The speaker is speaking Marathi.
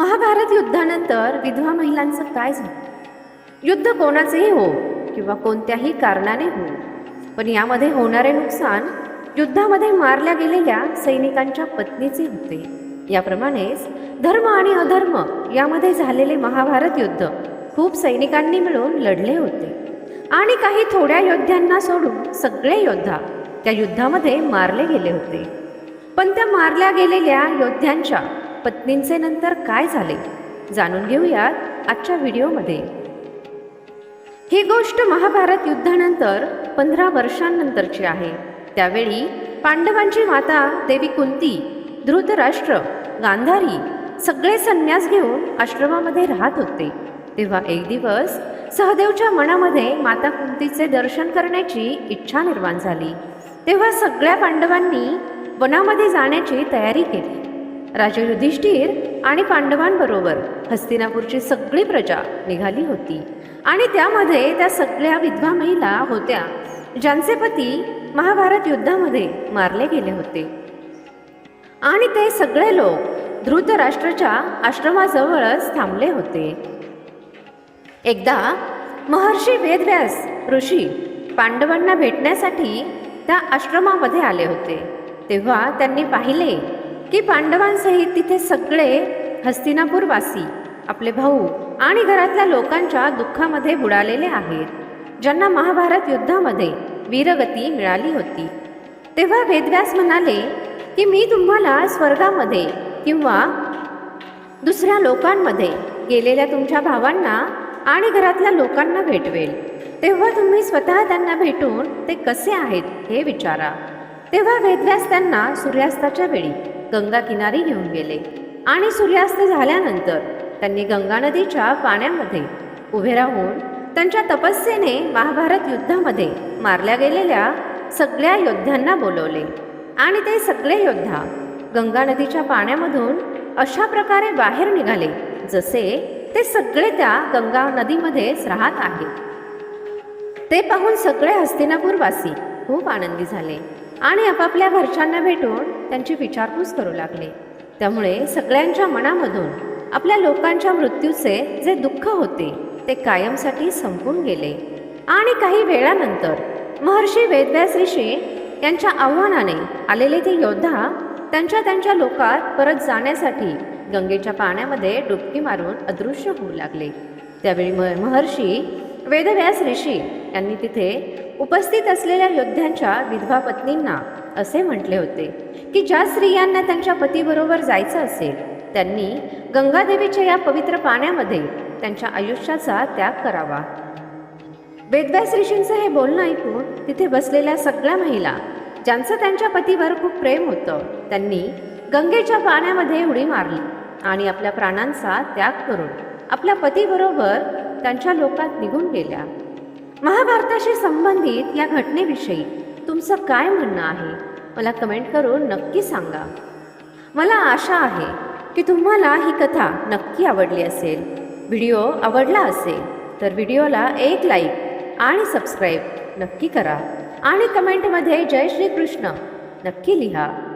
महाभारत युद्धानंतर विधवा महिलांचं काय झालं? युद्ध कोणाचेही हो किंवा कोणत्याही कारणाने हो. पण यामध्ये होणारे नुकसान युद्धामध्ये मारल्या गेलेल्या सैनिकांच्या पत्नीचे होते. याप्रमाणेच धर्म आणि अधर्म यामध्ये झालेले महाभारत युद्ध खूप सैनिकांनी मिळून लढले होते. आणि काही थोड्या योद्ध्यांना सोडून सगळे योद्धा त्या युद्धामध्ये मारले गेले होते. पण त्या मारल्या गेलेल्या योद्ध्यांच्या पत्नींचे नंतर काय झाले? जाणून घेऊयात आजच्या व्हिडिओमध्ये. ही गोष्ट महाभारत युद्धानंतर पंधरा वर्षांनंतरची आहे. त्यावेळी पांडवांची माता देवी कुंती धृतराष्ट्र गांधारी सगळे संन्यास घेऊन आश्रमामध्ये राहत होते. तेव्हा एक दिवस सहदेवच्या मनामध्ये माता कुंतीचे दर्शन करण्याची इच्छा निर्माण झाली. तेव्हा सगळ्या पांडवांनी वनामध्ये जाण्याची तयारी केली. राजा युधिष्ठिर आणि पांडवांबरोबर हस्तिनापूरची सगळी प्रजा निघाली होती. आणि त्यामध्ये त्या सगळ्या विधवा महिला होत्या ज्यांचे पती महाभारत युद्धामध्ये मारले गेले होते. आणि ते सगळे लोक धृतराष्ट्राच्या आश्रमाजवळच थांबले होते. एकदा महर्षी वेदव्यास ऋषी पांडवांना भेटण्यासाठी त्या आश्रमामध्ये आले होते. तेव्हा त्यांनी पाहिले की पांडवांसहित तिथे सगळे हस्तिनापूरवासी आपले भाऊ आणि घरातल्या लोकांच्या दुःखामध्ये बुडालेले आहेत. ज्यांना महाभारत युद्धामध्ये वीरगती मिळाली होती. तेव्हा वेदव्यास म्हणाले की मी तुम्हाला स्वर्गामध्ये किंवा दुसऱ्या लोकांमध्ये गेलेल्या तुमच्या भावांना आणि घरातल्या लोकांना भेटवेल. तेव्हा तुम्ही स्वतः त्यांना भेटून ते कसे आहेत हे विचारा. तेव्हा वेदव्यास त्यांना सूर्यास्ताच्या वेळी गंगा किनारी घेऊन गेले. आणि सूर्यास्त झाल्यानंतर त्यांनी गंगा नदीच्या पाण्यामध्ये उभे राहून त्यांच्या तपस्येने महाभारत युद्धामध्ये मारल्या गेलेल्या सगळ्या योद्ध्यांना बोलवले. आणि ते सगळे योद्धा गंगा नदीच्या पाण्यामधून अशा प्रकारे बाहेर निघाले जसे ते सगळे त्या गंगा नदीमध्येच राहत आहेत. ते पाहून सगळे हस्तिनापूरवासी खूप आनंदी झाले. आणि आपापल्या घरच्यांना भेटून त्यांची विचारपूस करू लागले. त्यामुळे सगळ्यांच्या मनामधून आपल्या लोकांच्या मृत्यूचे जे दुःख होते ते कायमसाठी संपून गेले. आणि काही वेळानंतर महर्षी वेदव्यास ऋषी यांच्या आव्हानाने आलेले ते योद्धा त्यांच्या त्यांच्या लोकात परत जाण्यासाठी गंगेच्या पाण्यामध्ये डुबकी मारून अदृश्य होऊ लागले. त्यावेळी म महर्षी वेदव्यास ऋषी यांनी तिथे उपस्थित असलेल्या योद्ध्यांच्या विधवा पत्नींना असे म्हटले होते की ज्या स्त्रियांना त्यांच्या पतीबरोबर जायचं असेल त्यांनी गंगादेवीच्या या पवित्र पाण्यामध्ये त्यांच्या आयुष्याचा त्याग करावा. वेदव्यास ऋषींचं हे बोलणं ऐकून तिथे बसलेल्या सगळ्या महिला ज्यांचं त्यांच्या पतीवर खूप प्रेम होतं त्यांनी गंगेच्या पाण्यामध्ये उडी मारली आणि आपल्या प्राणांचा त्याग करून आपल्या पतीबरोबर त्यांच्या लोकात निघून गेल्या. महाभारताशी संबंधित या घटनेविषयी तुमचं काय म्हणणं आहे? मला कमेंट करून नक्की सांगा. मला आशा आहे की तुम्हाला ही कथा नक्की आवडली असेल. व्हिडिओ आवडला असेल तर व्हिडिओला एक लाईक आणि सबस्क्राईब नक्की करा. आणि कमेंटमध्ये जय श्रीकृष्ण नक्की लिहा.